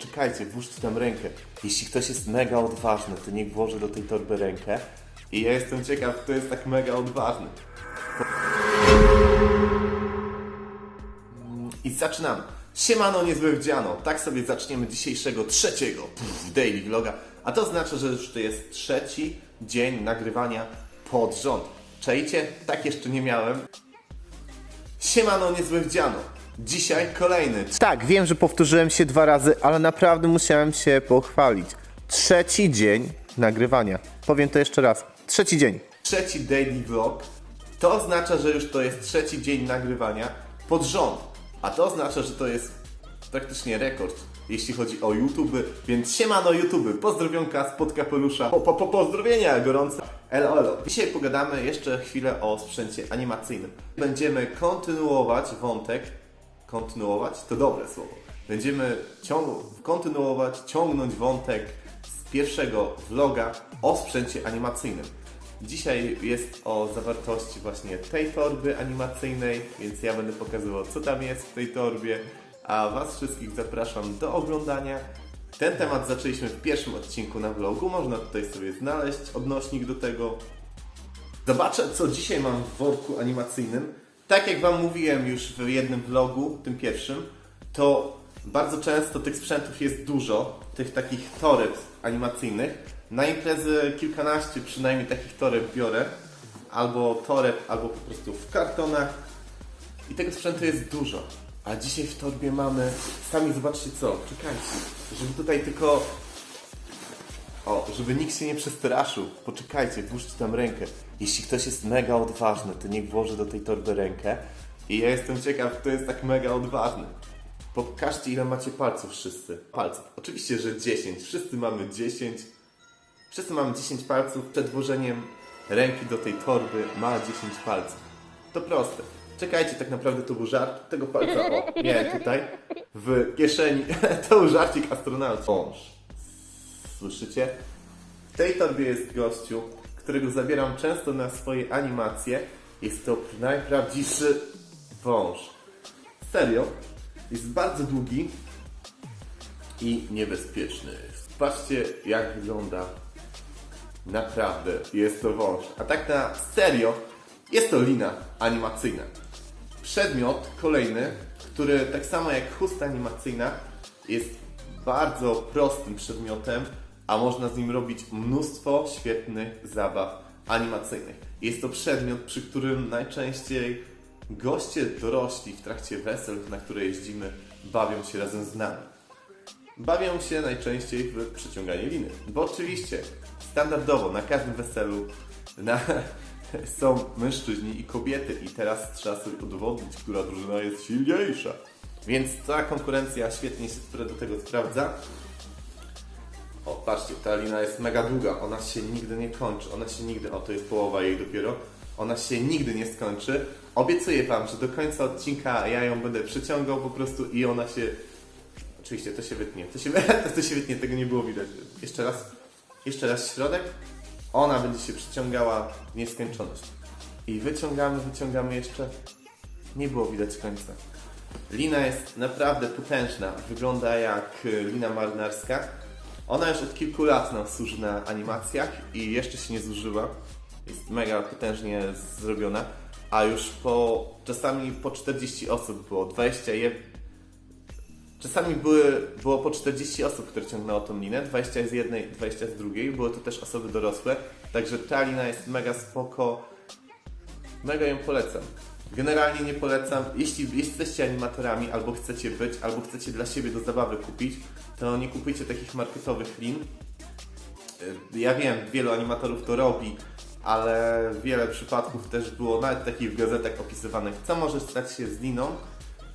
poczekajcie, włóżcie tam rękę. Jeśli ktoś jest mega odważny, to niech włoży do tej torby rękę. I ja jestem ciekaw, kto jest tak mega odważny. I zaczynamy. Siemano, niezłe wdziano. Tak sobie zaczniemy dzisiejszego trzeciego pff, daily vloga. A to znaczy, że już to jest trzeci dzień nagrywania pod rząd. Czajcie? Tak jeszcze nie miałem. Siemano, niezłe wdziano. Dzisiaj kolejny. Tak, wiem, że powtórzyłem się dwa razy, ale naprawdę musiałem się pochwalić. Trzeci dzień nagrywania. Powiem to jeszcze raz. Trzeci dzień. Trzeci daily vlog. To oznacza, że już to jest trzeci dzień nagrywania pod rząd. A to oznacza, że to jest praktycznie rekord, jeśli chodzi o YouTube. Więc siemano YouTube, pozdrowionka spod kapelusza. Po, po, po, pozdrowienia gorące. Elo, elo. Dzisiaj pogadamy jeszcze chwilę o sprzęcie animacyjnym. Będziemy kontynuować wątek. Kontynuować? To dobre słowo. Będziemy ciąg- kontynuować, ciągnąć wątek z pierwszego vloga o sprzęcie animacyjnym. Dzisiaj jest o zawartości właśnie tej torby animacyjnej, więc ja będę pokazywał, co tam jest w tej torbie, a Was wszystkich zapraszam do oglądania. Ten temat zaczęliśmy w pierwszym odcinku na vlogu, można tutaj sobie znaleźć odnośnik do tego. Zobaczę, co dzisiaj mam w worku animacyjnym. Tak jak Wam mówiłem już w jednym vlogu, tym pierwszym, to bardzo często tych sprzętów jest dużo, tych takich toreb animacyjnych. Na imprezy kilkanaście przynajmniej takich toreb biorę, albo toreb, albo po prostu w kartonach. I tego sprzętu jest dużo. A dzisiaj w torbie mamy, sami zobaczcie co, czekajcie, żeby tutaj tylko o, żeby nikt się nie przestraszył. Poczekajcie, włóżcie tam rękę. Jeśli ktoś jest mega odważny, to niech włoży do tej torby rękę. I ja jestem ciekaw, kto jest tak mega odważny. Pokażcie, ile macie palców wszyscy. Palców. Oczywiście, że 10. Wszyscy mamy 10. Wszyscy mamy 10 palców. Przed włożeniem ręki do tej torby ma 10 palców. To proste. Czekajcie, tak naprawdę to był żart. Tego palca, o, miałem tutaj w kieszeni. to był żarcik astronauty. Wąż. Słyszycie? W tej torbie jest gościu, którego zabieram często na swoje animacje. Jest to najprawdziwszy wąż. Serio? Jest bardzo długi i niebezpieczny. Patrzcie, jak wygląda. Naprawdę jest to wąż. A tak na serio, jest to lina animacyjna. Przedmiot kolejny, który tak samo jak chusta animacyjna jest bardzo prostym przedmiotem, a można z nim robić mnóstwo świetnych zabaw animacyjnych. Jest to przedmiot, przy którym najczęściej goście dorośli w trakcie wesel, na które jeździmy, bawią się razem z nami. Bawią się najczęściej w przyciąganie liny. Bo oczywiście standardowo na każdym weselu na, są mężczyźni i kobiety i teraz trzeba sobie udowodnić, która drużyna jest silniejsza. Więc ta konkurencja świetnie się do tego sprawdza. O, patrzcie, ta lina jest mega długa, ona się nigdy nie kończy, ona się nigdy, o to jest połowa jej dopiero, ona się nigdy nie skończy. Obiecuję Wam, że do końca odcinka ja ją będę przyciągał po prostu i ona się Oczywiście, to się wytnie. To się, to się wytnie, tego nie było widać. Jeszcze raz, jeszcze raz środek. Ona będzie się przyciągała w nieskończoność. I wyciągamy, wyciągamy jeszcze. Nie było widać końca. Lina jest naprawdę potężna. Wygląda jak y, lina marynarska. Ona już od kilku lat nam służy na animacjach i jeszcze się nie zużyła. Jest mega potężnie zrobiona. A już po, czasami po 40 osób było, 21, Czasami były, było po 40 osób, które ciągnęło tą linę, 20 z jednej, 20 z drugiej, były to też osoby dorosłe, także ta lina jest mega spoko, mega ją polecam. Generalnie nie polecam, jeśli jesteście animatorami, albo chcecie być, albo chcecie dla siebie do zabawy kupić, to nie kupujcie takich marketowych lin. Y, Ja wiem, wielu animatorów to robi, ale wiele przypadków też było nawet takich w gazetach opisywanych, co może stać się z liną,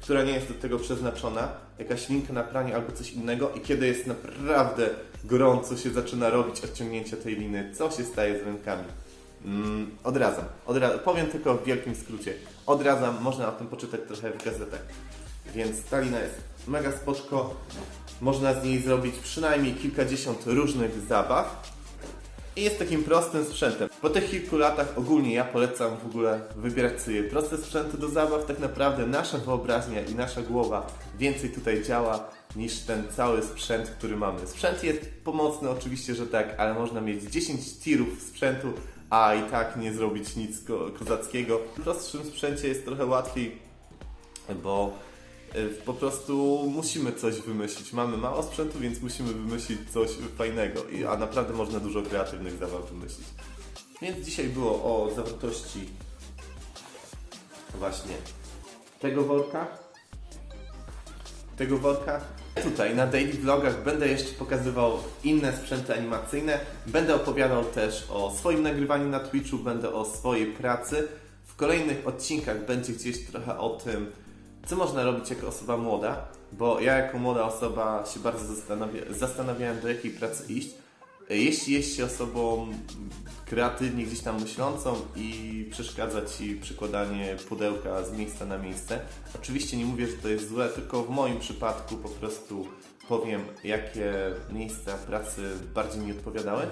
która nie jest do tego przeznaczona, jakaś linka na pranie albo coś innego i kiedy jest naprawdę gorąco się zaczyna robić odciągnięcie tej liny, co się staje z rękami? Mm, odradzam. Odra powiem tylko w wielkim skrócie. Odradzam, można o tym poczytać trochę w gazetach. Więc ta lina jest mega spoczko. Można z niej zrobić przynajmniej kilkadziesiąt różnych zabaw. i jest takim prostym sprzętem. Po tych kilku latach ogólnie ja polecam w ogóle wybierać sobie proste sprzęty do zabaw. Tak naprawdę nasza wyobraźnia i nasza głowa więcej tutaj działa niż ten cały sprzęt, który mamy. Sprzęt jest pomocny, oczywiście, że tak, ale można mieć 10 tirów sprzętu, a i tak nie zrobić nic ko- kozackiego. W prostszym sprzęcie jest trochę łatwiej, bo y, po prostu musimy coś wymyślić. Mamy mało sprzętu, więc musimy wymyślić coś fajnego, a naprawdę można dużo kreatywnych zabaw wymyślić. Więc dzisiaj było o zawartości właśnie tego worka, tego worka. Tutaj na daily vlogach będę jeszcze pokazywał inne sprzęty animacyjne. Będę opowiadał też o swoim nagrywaniu na Twitchu, będę o swojej pracy. W kolejnych odcinkach będzie gdzieś trochę o tym, co można robić jako osoba młoda, bo ja jako młoda osoba się bardzo zastanawia, zastanawiałem, do jakiej pracy iść. Jeśli jest się osobą kreatywnie gdzieś tam myślącą i przeszkadza Ci przykładanie pudełka z miejsca na miejsce, oczywiście nie mówię, że to jest złe, tylko w moim przypadku po prostu powiem, jakie miejsca pracy bardziej mi odpowiadały.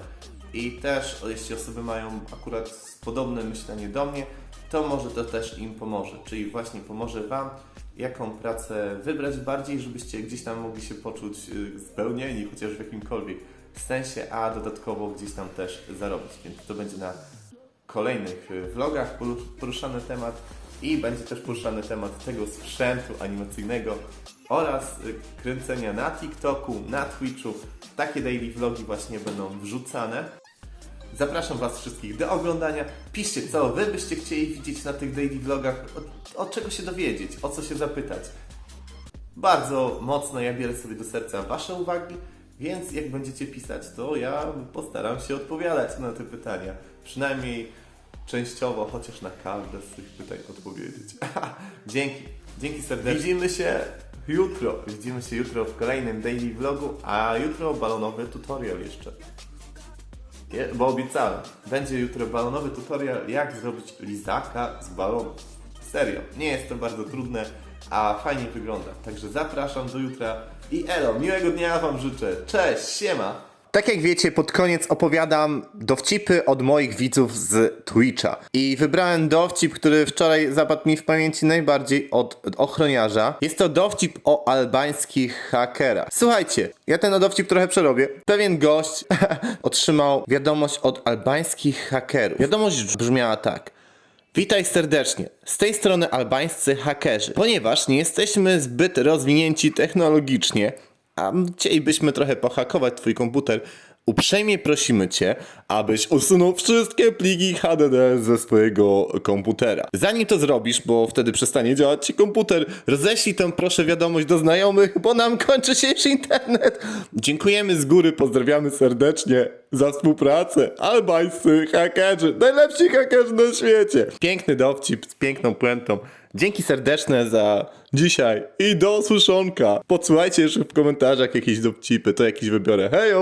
I też, jeśli osoby mają akurat podobne myślenie do mnie, to może to też im pomoże. Czyli właśnie pomoże Wam, jaką pracę wybrać bardziej, żebyście gdzieś tam mogli się poczuć y, spełnieni, chociaż w jakimkolwiek sensie, a dodatkowo gdzieś tam też zarobić. Więc to będzie na kolejnych y, vlogach poru- poruszany temat i będzie też poruszany temat tego sprzętu animacyjnego oraz y, kręcenia na TikToku, na Twitchu. Takie daily vlogi właśnie będą wrzucane. Zapraszam Was wszystkich do oglądania. Piszcie, co Wy byście chcieli widzieć na tych daily vlogach, od, od czego się dowiedzieć, o co się zapytać. Bardzo mocno ja bierę sobie do serca Wasze uwagi, więc jak będziecie pisać, to ja postaram się odpowiadać na te pytania. Przynajmniej częściowo, chociaż na każde z tych pytań odpowiedzieć. Dzięki. Dzięki serdecznie. Widzimy się jutro. Widzimy się jutro w kolejnym daily vlogu, a jutro balonowy tutorial jeszcze. Je- Bo obiecałem, będzie jutro balonowy tutorial, jak zrobić lizaka z balonu. Serio, nie jest to bardzo trudne, a fajnie wygląda. Także zapraszam do jutra i elo, miłego dnia Wam życzę. Cześć, siema! Tak jak wiecie, pod koniec opowiadam dowcipy od moich widzów z Twitcha. I wybrałem dowcip, który wczoraj zapadł mi w pamięci najbardziej od ochroniarza. Jest to dowcip o albańskich hakerach. Słuchajcie, ja ten dowcip trochę przerobię. Pewien gość otrzymał wiadomość od albańskich hakerów. Wiadomość brzmiała tak. Witaj serdecznie. Z tej strony albańscy hakerzy. Ponieważ nie jesteśmy zbyt rozwinięci technologicznie, a chcielibyśmy trochę pohakować twój komputer, uprzejmie prosimy cię, abyś usunął wszystkie pliki HDD ze swojego komputera. Zanim to zrobisz, bo wtedy przestanie działać ci komputer, roześlij tę proszę wiadomość do znajomych, bo nam kończy się już internet. Dziękujemy z góry, pozdrawiamy serdecznie za współpracę. Albańscy hakerzy, najlepsi hakerzy na świecie. Piękny dowcip z piękną puentą. Dzięki serdeczne za dzisiaj i do usłyszonka. Podsyłajcie jeszcze w komentarzach jakieś dowcipy, to jakieś wybiorę. Hejo!